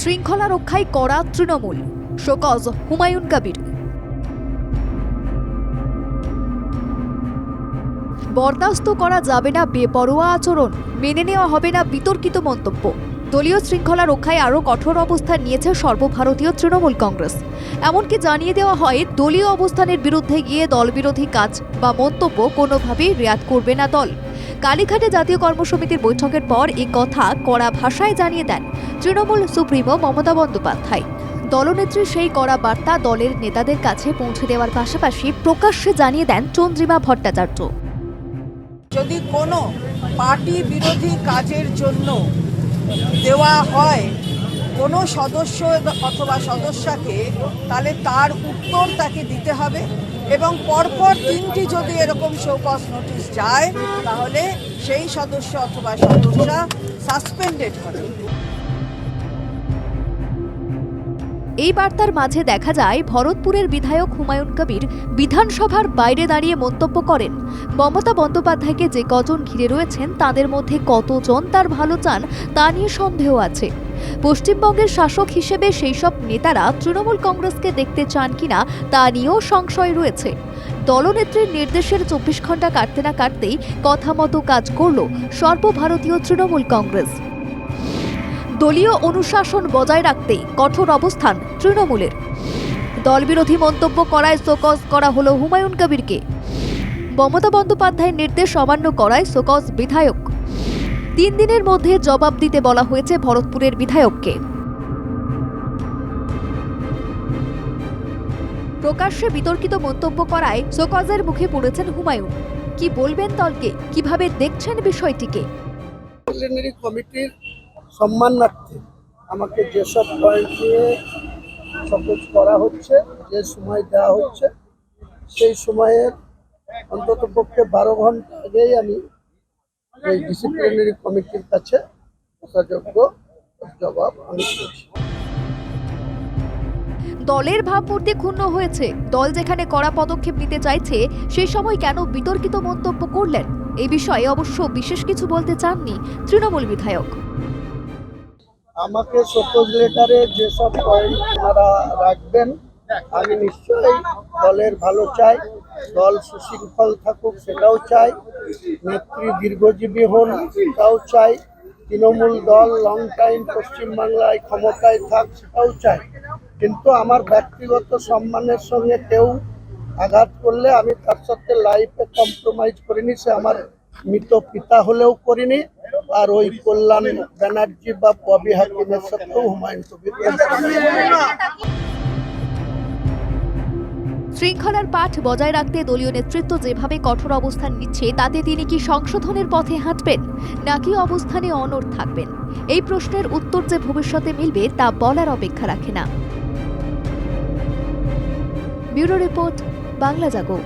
শৃঙ্খলা রক্ষায় করা তৃণমূল। শোকজ হুমায়ুন কাবির। বরদাস্ত করা যাবে না বেপরোয়া আচরণ, মেনে নেওয়া হবে না বিতর্কিত মন্তব্য। দলীয় শৃঙ্খলা রক্ষায় আরও কঠোর অবস্থান নিয়েছে সর্বভারতীয় তৃণমূল কংগ্রেস। এমনকি জানিয়ে দেওয়া হয়, দলীয় অবস্থানের বিরুদ্ধে গিয়ে দলবিরোধী কাজ বা মন্তব্য কোনোভাবেই রেয়াত করবে না দল। কালীঘাটে জাতীয় কর্মসমিতির বৈঠকের পর এই কথা কড়া ভাষায় জানিয়ে দেন তৃণমূল সুপ্রিমো মমতা বন্দ্যোপাধ্যায়। দলনেত্রী সেই কড়া বার্তা দলের নেতাদের কাছে পৌঁছে দেওয়ার পাশাপাশি প্রকাশ্যে জানিয়ে দেন চন্দ্রিমা ভট্টাচার্য। যদি কোনো পার্টি বিরোধী কাজের জন্য দেওয়া হয় কোনো সদস্য অথবা সদস্যাকে, তাহলে তার উত্তর তাকে দিতে হবে। এবং পরপর তিনটি যদি এরকম শোকজ নোটিশ যায়, তাহলে সেই সদস্য অথবা সদস্যরা সাসপেন্ডেড হবে। এই বার্তার মাঝে দেখা যায়, ভরতপুরের বিধায়ক হুমায়ুন কবির বিধানসভার বাইরে দাঁড়িয়ে মন্তব্য করেন। মমতা বন্দ্যোপাধ্যায়কে যে কজন ঘিরে রয়েছেন, তাদের মধ্যে কতজন তার ভালো চান, তা নিয়ে সন্দেহ আছে। পশ্চিমবঙ্গের শাসক হিসেবে সেই সব নেতারা তৃণমূল কংগ্রেসকে দেখতে চান কিনা তা নিয়েও সংশয় রয়েছে। দলনেত্রীর নির্দেশের চব্বিশ ঘণ্টা কাটতে না কাটতেই কথা মতো কাজ করল সর্বভারতীয় তৃণমূল কংগ্রেস। দলীয় অনুশাসন বজায় রাখতে কঠোর অবস্থান তৃণমূলের। দলবিরোধী মন্তব্য করায় শোকজ করা হলো হুমায়ুন কবিরকে। মমতা বন্দ্যোপাধ্যায়ের নির্দেশ অমান্য করায় শোকজ বিধায়ক। তিন দিনের মধ্যে জবাব দিতে বলা হয়েছে ভরতপুরের বিধায়ককে। প্রকাশ্যে বিতর্কিত মন্তব্য করায় শোকজের মুখে পড়েছেন হুমায়ুন। কি বলবেন দলকে? কীভাবে দেখছেন বিষয়টিকে? সম্মানার্থে আমাকে যেসব পয়েন্ট নিয়ে সপোজ করা হচ্ছে, যে সময় দেওয়া হচ্ছে, সেই সময়ের অন্তত পক্ষে বারো ঘণ্টা আগেই আমি এই ডিসিপ্লিনারি কমিটির কাছে যথাযোগ্য জবাব আমি দলের ভাবমূর্তি ক্ষুণ্ণ হয়েছে। দল যেখানে কড়া পদক্ষেপ নিতে চাইছে সেই সময় কেন বিতর্কিত মন্তব্য করলেন? এই বিষয়ে অবশ্য বিশেষ কিছু বলতে চাননি তৃণমূল বিধায়ক। আমাকে সপোজ লেটারে যেসব পয়েন্ট ওনারা রাখবেন, আমি নিশ্চয়ই দলের ভালো চাই, দল সুশৃঙ্খল থাকুক সেটাও চাই, নেত্রী দীর্ঘজীবী হন সেটাও চাই, তৃণমূল দল লং টাইম পশ্চিমবাংলায় ক্ষমতায় থাক সেটাও চাই। কিন্তু আমার ব্যক্তিগত সম্মানের সঙ্গে কেউ আঘাত করলে আমি তার সাথে লাইফে কম্প্রোমাইজ করিনি, সে আমার মৃত পিতা হলেও করিনি। আর ওই কল্যাণ ব্যানার্জি বা ববি হাকিমের সাথেও হুমায়ুন কবির শৃঙ্খলার পাঠ বজায় রাখতে দলীয় নেতৃত্ব যেভাবে কঠোর অবস্থান নিচ্ছে, তাতে তিনি কি সংশোধনের পথে হাঁটবেন, নাকি অবস্থানে অনড় থাকবেন? এই প্রশ্নের উত্তর যে ভবিষ্যতে মিলবে, তা বলার অপেক্ষা রাখে না। Bureau report, Bangla Jago.